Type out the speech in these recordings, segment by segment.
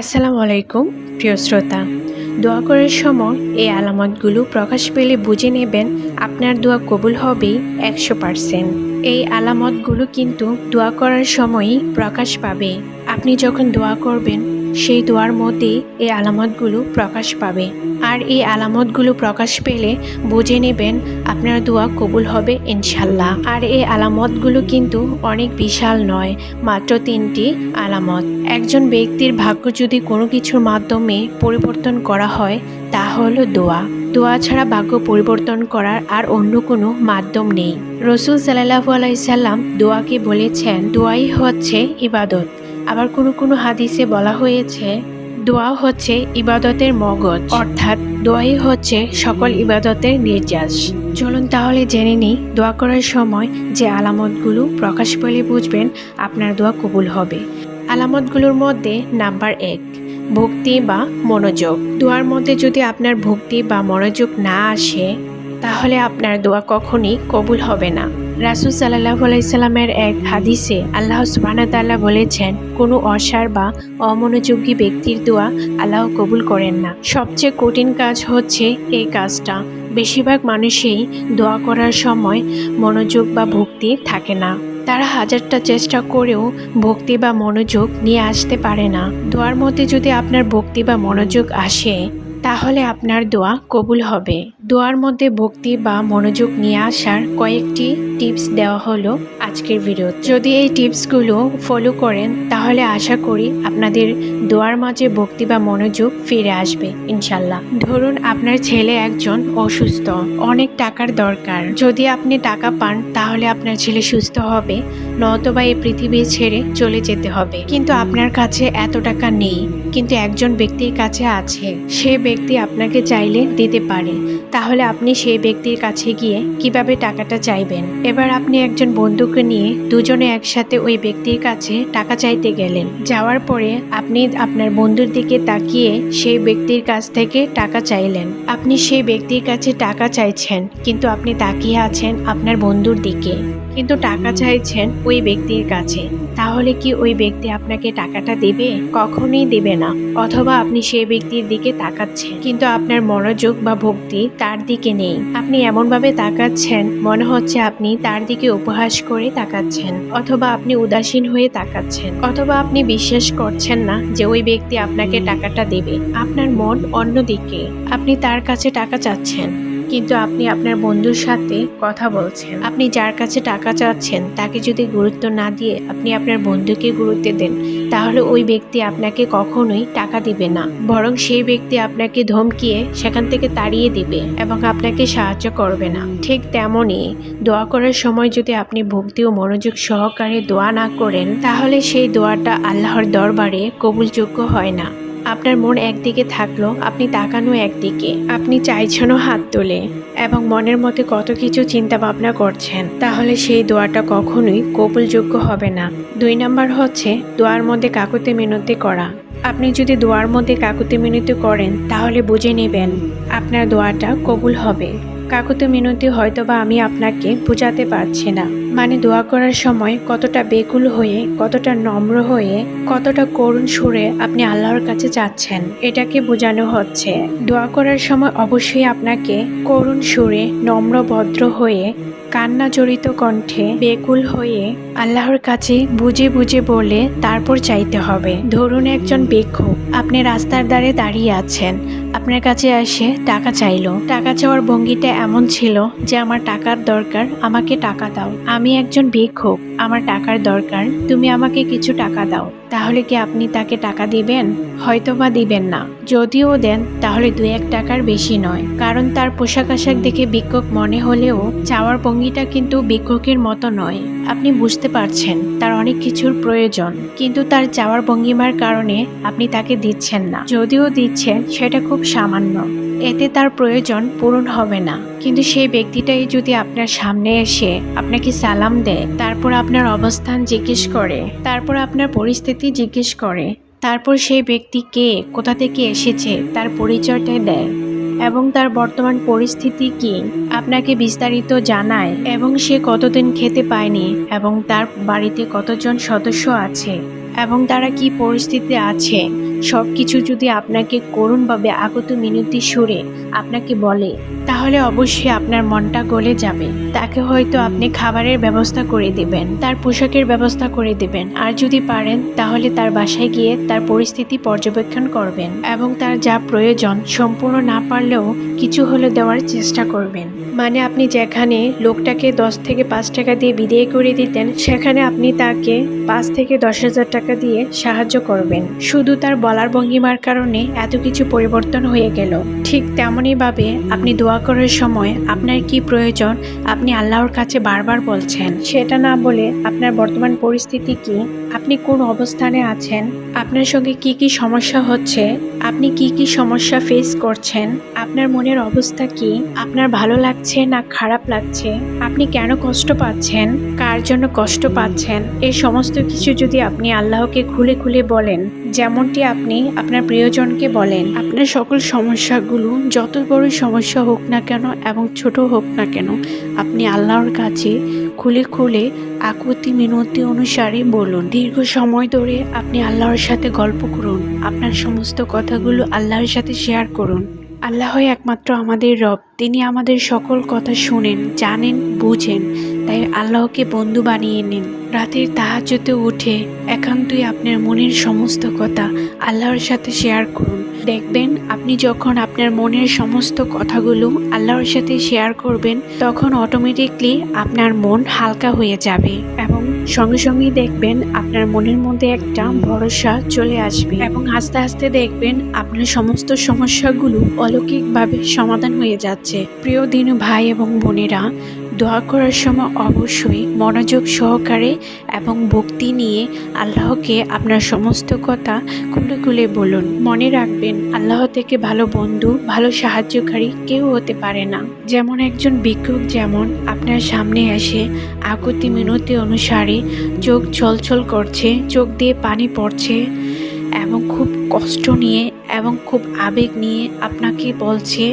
আসসালামু আলাইকুম, প্রিয় শ্রোতা। দোয়া করার সময় এই আলামতগুলো প্রকাশ পেলে বুঝে নেবেন আপনার দোয়া কবুল হবেই একশো পারসেন্ট। এই আলামতগুলো কিন্তু দোয়া করার সময়ই প্রকাশ পাবে। আপনি যখন দোয়া করবেন সেই দোয়ার মধ্যেই এই আলামতগুলো প্রকাশ পাবে। আর এই আলামতগুলো প্রকাশ পেলে বুঝে নেবেন আপনার দোয়া কবুল হবে ইনশাল্লাহ। আর এই আলামতগুলো কিন্তু অনেক বিশাল নয়, মাত্র তিনটি আলামত। একজন ব্যক্তির ভাগ্য যদি কোনো কিছুর মাধ্যমে পরিবর্তন করা হয়, তা হলো দোয়া। দোয়া ছাড়া ভাগ্য পরিবর্তন করার আর অন্য কোনো মাধ্যম নেই। রসুল সাল্লাহু আলাইসাল্লাম দোয়াকে বলেছেন, দোয়াই হচ্ছে ইবাদত। আবার কোনো কোনো হাদিসে বলা হয়েছে দোয়া হচ্ছে ইবাদতের মগজ। অর্থাৎ দোয়াই হচ্ছে সকল ইবাদতের নির্যাস। চলুন তাহলে জেনে নিই, দোয়া করার সময় যে আলামতগুলো প্রকাশ পেলে বুঝবেন আপনার দোয়া কবুল হবে। আলামতগুলোর মধ্যে নাম্বার এক, ভক্তি বা মনোযোগ। দোয়ার মধ্যে যদি আপনার ভক্তি বা মনোযোগ না আসে, তাহলে আপনার দোয়া কখনই কবুল হবে না। রাসুল সাল্লাহ আলাইসাল্লামের এক হাদিসে আল্লাহ সুবাহতাল্লাহ বলেছেন, কোনো অসার বা অমনোযোগী ব্যক্তির দোয়া আল্লাহ কবুল করেন না। সবচেয়ে কঠিন কাজ হচ্ছে এই কাজটা। বেশিরভাগ মানুষই দোয়া করার সময় মনোযোগ বা ভক্তি থাকে না। তারা হাজারটা চেষ্টা করেও ভক্তি বা মনোযোগ নিয়ে আসতে পারে না। দোয়ার মধ্যে যদি আপনার ভক্তি বা মনোযোগ আসে, তাহলে আপনার দোয়া কবুল হবে। দোয়ার মধ্যে ভক্তি বা মনোযোগ নিয়ে আসার কয়েকটি টিপস দেওয়া হলো আজকের ভিডিও যদি এই টিপসগুলো ফলো করেন, তাহলে আশা করি আপনাদের দোয়ার মাঝে ভক্তি বা মনোযোগ ফিরে আসবে, ইনশাল্লাহ। ধরুন আপনার ছেলে একজন অসুস্থ, অনেক টাকার দরকার। যদি আপনি টাকা পান, তাহলে আপনার ছেলে সুস্থ হবে নতবা এই পৃথিবী ছেড়ে চলে যেতে হবে। কিন্তু আপনার কাছে এত টাকা নেই, কিন্তু একজন ব্যক্তির কাছে আছে। সে ব্যক্তি আপনাকে চাইলে দিতে পারে। তাহলে আপনি সেই ব্যক্তির কাছে গিয়ে কীভাবে টাকাটা চাইবেন? এবার আপনি একজন বন্ধুকে নিয়ে দুজনে একসাথে ওই ব্যক্তির কাছে টাকা চাইতে গেলেন। যাওয়ার পরে আপনি আপনার বন্ধুর দিকে তাকিয়ে সেই ব্যক্তির কাছ থেকে টাকা চাইলেন। আপনি সেই ব্যক্তির কাছে টাকা চাইছেন, কিন্তু আপনি তাকিয়ে আছেন আপনার বন্ধুর দিকে। কিন্তু টাকা চাইছেন ওই ব্যক্তির কাছে। তাহলে কি ওই ব্যক্তি আপনাকে টাকাটা দেবে? কখনোই দেবে না। অথবা আপনি সেই ব্যক্তির দিকে তাকাচ্ছেন। কিন্তু আপনার মনোযোগ বা ভক্তি তার দিকে নেই। আপনি এমনভাবে তাকাচ্ছেন, মনে হচ্ছে আপনি তার দিকে উপহাস করে তাকাচ্ছেন, অথবা আপনি উদাসীন হয়ে তাকাচ্ছেন, অথবা আপনি বিশ্বাস করছেন না যে ওই ব্যক্তি আপনাকে টাকাটা দেবে। আপনার মন অন্যদিকে। আপনি তার কাছে টাকা চাচ্ছেন। কিন্তু আপনি আপনার বন্ধুর সাথে কথা বলছেন। আপনি যার কাছে টাকা চাচ্ছেন, তাকে যদি গুরুত্ব না দিয়ে আপনি আপনার বন্ধুকে গুরুত্ব দেন, তাহলে ওই ব্যক্তি আপনাকে কখনোই টাকা দিবে না। বরং সেই ব্যক্তি আপনাকে ধমকিয়ে সেখান থেকে তাড়িয়ে দিবে এবং আপনাকে সাহায্য করবে না। ঠিক তেমনই দোয়া করার সময় যদি আপনি ভক্তি ও মনোযোগ সহকারে দোয়া না করেন, তাহলে সেই দোয়াটা আল্লাহর দরবারে কবুলযোগ্য হয় না। আপনার মন একদিকে থাকল, আপনি তাকানো একদিকে। আপনি চাইছেনও হাত তোলে এবং মনের মধ্যে কত কিছু চিন্তা ভাবনা করছেন, তাহলে সেই দোয়াটা কখনোই কবুলযোগ্য হবে না। দুই নাম্বার হচ্ছে, দোয়ার মধ্যে কাকুতে মিনতি করা। আপনি যদি দোয়ার মধ্যে কাকুতে মিনতি করেন, তাহলে বুঝে নেবেন আপনার দোয়াটা কবুল হবে। কাকুতে মিনতি হয়তোবা আমি আপনাকে বোঝাতে পারছি না। মানে দোয়া করার সময় কতটা বেকুল হয়ে, কতটা নম্র হয়ে, কতটা করুণ সুরে আপনি আল্লাহর কাছে চাচ্ছেন এটাকে বোঝানো হচ্ছে। দোয়া করার সময় অবশ্যই আপনাকে করুণ সুরে নম্র ভদ্র হয়ে, কান্না জড়িত কণ্ঠে বেকুল হয়ে আল্লাহর কাছে বুঝে বুঝে বলে তারপর চাইতে হবে। ধরুন একজন ভিক্ষুক আপনি রাস্তার ধারে দাঁড়িয়ে আছেন, আপনার কাছে এসে টাকা চাইলো। টাকা চাওয়ার ভঙ্গিটা এমন ছিল যে, আমার টাকার দরকার, আমাকে টাকা দাও। আমি একজন ভিক্ষুক আমার টাকার দরকার তুমি আমাকে কিছু টাকা দাও। তাহলে কি আপনি তাকে টাকা দিবেন? হয়তো বা দিবেন না। যদিও দেন, তাহলে দু এক টাকার বেশি নয়। কারণ তার পোশাক আশাক দেখে ভিক্ষুক মনে হলেও চাওয়ার ভঙ্গিটা কিন্তু ভিক্ষুকের মতো নয়। আপনি বুঝতে পারছেন, তার অনেক কিছুর প্রয়োজন। কিন্তু তার চাওয়ার ভঙ্গিমার কারণে আপনি তাকে দিচ্ছেন না। যদিও দিচ্ছেন, সেটা খুব সামান্য। এতে তার প্রয়োজন পূরণ হবে না। কিন্তু সেই ব্যক্তিটাই যদি আপনার সামনে এসে আপনাকে সালাম দেয়, তারপর আপনার অবস্থান জিজ্ঞেস করে, তারপর আপনার পরিস্থিতি জিজ্ঞেস করে, তারপর সেই ব্যক্তি কে? কোথা থেকে এসেছে? তার পরিচয়টা দেয় এবং তার বর্তমান পরিস্থিতি কি? আপনাকে বিস্তারিত জানায় এবং সে কতদিন খেতে পায়নি এবং তার বাড়িতে কতজন সদস্য আছে? এবং তারা কি পরিস্থিতি আছে সব কিছু যদি আপনাকে করুণভাবে আগত মিনতি সুরে আপনাকে বলে, তাহলে অবশ্যই আপনার মনটা গলে যাবে। তাকে হয়তো আপনি খাবারের ব্যবস্থা করে দিবেন, তার পোশাকের ব্যবস্থা করে দিবেন। আর যদি পারেন, তাহলে তার বাসায় গিয়ে তার পরিস্থিতি পর্যবেক্ষণ করবেন এবং তার যা প্রয়োজন সম্পূর্ণ না পারলেও কিছু হলে দেওয়ার চেষ্টা করবেন। মানে আপনি যেখানে লোকটাকে দশ থেকে পাঁচ টাকা দিয়ে বিদায় করে দিতেন, সেখানে আপনি তাকে পাঁচ থেকে দশ হাজার টাকা দিয়ে সাহায্য করবেন। শুধু তার বলার ভঙ্গিমার কারণে এত কিছু পরিবর্তন হয়ে গেল। ঠিক তেমনইভাবে আপনি দোয়া করার সময় আপনার কি প্রয়োজন, আপনি আল্লাহর কাছে বারবার বলছেন। সেটা না বলে আপনার বর্তমান পরিস্থিতি কি, আপনি কোন অবস্থানে আছেন, আপনার সঙ্গে কি কি সমস্যা হচ্ছে, আপনি কি কি সমস্যা ফেস করছেন, আপনার মনের অবস্থা কি, আপনার ভালো লাগছে না খারাপ লাগছে, আপনি কেন কষ্ট পাচ্ছেন? কার জন্য কষ্ট পাচ্ছেন। এই সমস্ত কিছু যদি আপনি আল্লাহকে খুলে খুলে বলেন, যেমনটি আপনি আপনার প্রিয়জনকে বলেন, আপনার সকল সমস্যাগুলো যত বড় সমস্যা হোক না কেন এবং ছোট হোক না কেন, আপনি আল্লাহর কাছে খুলে খুলে আকুতি মিনতি অনুসারে বলুন। দীর্ঘ সময় ধরে আপনি আল্লাহর সাথে গল্প করুন। আপনার সমস্ত কথাগুলো আল্লাহর সাথে শেয়ার করুন। আল্লাহই একমাত্র আমাদের রব। তিনি আমাদের সকল কথা শুনেন, জানেন, বুঝেন। তাই আল্লাহকে বন্ধু বানিয়ে নিন। রাতের তাহাজতে উঠে একান্তই আপনার মনের সমস্ত কথা আল্লাহর সাথে শেয়ার করুন। দেখবেন, আপনি যখন আপনার মনের সমস্ত কথাগুলো আল্লাহর সাথে শেয়ার করবেন, তখন অটোমেটিকলি আপনার মন হালকা হয়ে যাবে এবং সঙ্গে সঙ্গেই দেখবেন আপনার মনের মধ্যে একটা ভরসা চলে আসবে এবং আস্তে আস্তে দেখবেন আপনার সমস্ত সমস্যাগুলো অলৌকিকভাবে সমাধান হয়ে যাচ্ছে। প্রিয় দিন ভাই এবং বোনেরা দোয়া করার সময় অবশ্যই মনোযোগ সহকারে এবং ভক্তি নিয়ে আল্লাহকে আপনার সমস্ত কথা খুলে খুলে বলুন। মনে রাখবেন, আল্লাহ থেকে ভালো বন্ধু, ভালো সাহায্যকারী কেউ হতে পারে না। যেমন একজন ভিক্ষুক যেমন আপনার সামনে এসে আকুতি মিনতি অনুসারে চোখ ছলছল করছে, চোখ দিয়ে পানি পড়ছে এবং খুব কষ্ট নিয়ে এবং খুব আবেগ নিয়ে আপনাকে বলছে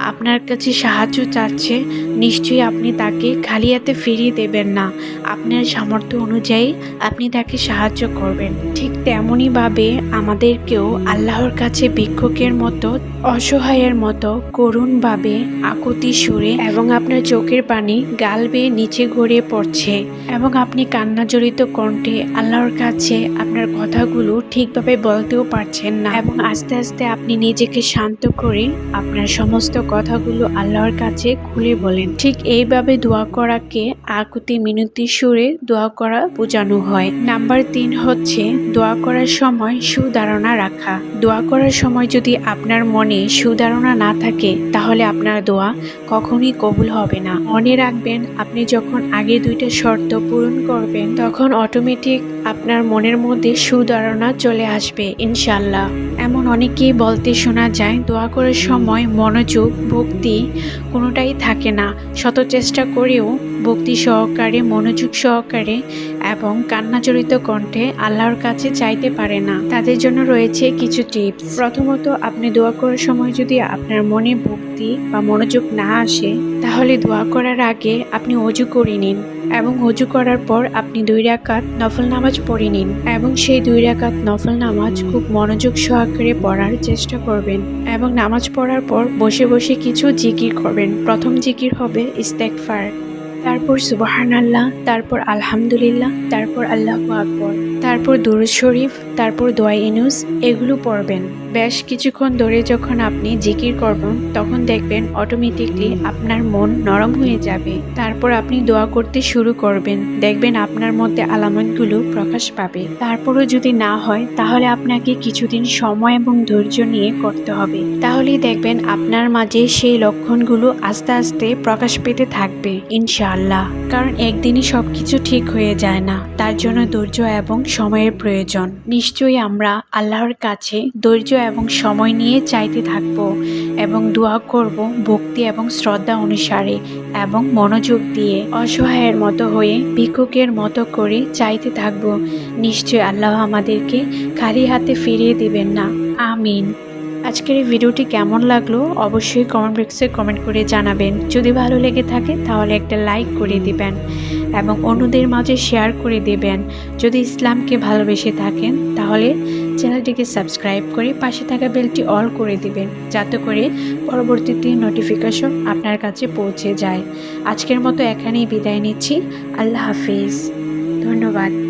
আপনার কাছে সাহায্য চাচ্ছে, নিশ্চয়ই আপনি তাকে খালি হাতে ফিরিয়ে দেবেন না। আপনার সামর্থ্য অনুযায়ী আপনি তাকে সাহায্য করবেন। ঠিক তেমনইভাবে আমাদেরকেও আল্লাহর কাছে ভিক্ষুকের মতো, অসহায়ের মতো করুণভাবে আকুতি সুরে এবং আপনার চোখের পানি গাল বেয়ে নিচে গড়িয়ে পড়ছে এবং আপনি কান্নাজড়িত কণ্ঠে আল্লাহর কাছে আপনার কথাগুলো ঠিকভাবে বলতেও পারছেন না এবং আস্তে আস্তে আপনি নিজেকে শান্ত করে আপনার সমস্ত কথাগুলো আল্লাহর কাছে খুলে বলেন। ঠিক এইভাবে দোয়া করাকে আকুতি মিনতি সুরে দোয়া করা বোঝানো হয়। নাম্বার তিন হচ্ছে দোয়া করার সময় সুধারণা রাখা। দোয়া করার সময় যদি আপনার মনে সুধারণা না থাকে, তাহলে আপনার দোয়া কখনই কবুল হবে না। মনে রাখবেন, আপনি যখন আগে দুইটা শর্ত পূরণ করবেন, তখন অটোমেটিক আপনার মনের মধ্যে সুধারণা চলে আসবে ইনশাল্লাহ এমন অনেকেই বলতে শোনা যায়, দোয়া করার সময় মনোযোগ, ভক্তি কোনোটাই থাকে না। শত চেষ্টা করেও ভক্তি সহকারে, মনোযোগ সহকারে এবং কান্নাজড়িত কণ্ঠে আল্লাহর কাছে চাইতে পারে না। তাদের জন্য রয়েছে কিছু টিপস। প্রথমত, আপনি দোয়া করার সময় যদি আপনার মনে ভক্তি বা মনোযোগ না আসে, তাহলে দোয়া করার আগে আপনি অজু করে নিন এবং অজু করার পর আপনি দুই রাকাত নফল নামাজ পড়ে নিন এবং সেই দুই রাকাত নফল নামাজ খুব মনোযোগ সহকারে পড়ার চেষ্টা করবেন এবং নামাজ পড়ার পর বসে বসে কিছু জিকির করবেন। প্রথম জিকির হবে ইস্তেকফার তারপর সুবাহান আল্লাহ তারপর আলহামদুলিল্লাহ, তারপর আল্লাহ আকবর, তারপর দুরুদ শরীফ, তারপর দোয়া ইনুস, এগুলো পড়বেন। বেশ কিছুক্ষণ ধরে যখন আপনি জিকির করবেন, তখন দেখবেন অটোমেটিকলি আপনার মন নরম হয়ে যাবে। তারপর আপনি দোয়া করতে শুরু করবেন, দেখবেন আপনার মধ্যে আলামতগুলো প্রকাশ পাবে। তারপরও যদি না হয়, তাহলে আপনাকে কিছুদিন সময় এবং ধৈর্য নিয়ে করতে হবে। তাহলেই দেখবেন আপনার মাঝে সেই লক্ষণগুলো আস্তে আস্তে প্রকাশ পেতে থাকবে ইনশাআল্লাহ কারণ একদিনই সবকিছু ঠিক হয়ে যায় না। তার জন্য ধৈর্য এবং সময়ের প্রয়োজন। নিশ্চয়ই আমরা আল্লাহর কাছে ধৈর্য এবং সময় নিয়ে চাইতে থাকব এবং দোয়া করব ভক্তি এবং শ্রদ্ধা অনুসারে এবং মনোযোগ দিয়ে অসহায়ের মতো হয়ে ভিক্ষুকের মতো করে চাইতে থাকব। নিশ্চয় আল্লাহ আমাদেরকে খালি হাতে ফিরিয়ে দিবেন না। আমিন। আজকের এই ভিডিওটি কেমন লাগল অবশ্যই কমেন্ট বক্সে কমেন্ট করে জানাবেন। যদি ভালো লেগে থাকে তাহলে একটা লাইক করে দিবেন এবং অন্যদের মাঝে শেয়ার করে দেবেন। যদি ইসলামকে ভালোবেসে থাকেন তাহলে চ্যানেলটিকে সাবস্ক্রাইব করে পাশে থাকা বেলটি অল করে দিবেন, যাতে করে পরবর্তীতে নোটিফিকেশন আপনার কাছে পৌঁছে যায়। আজকের মতো এখানেই বিদায় নিচ্ছি। আল্লাহ হাফিজ। ধন্যবাদ।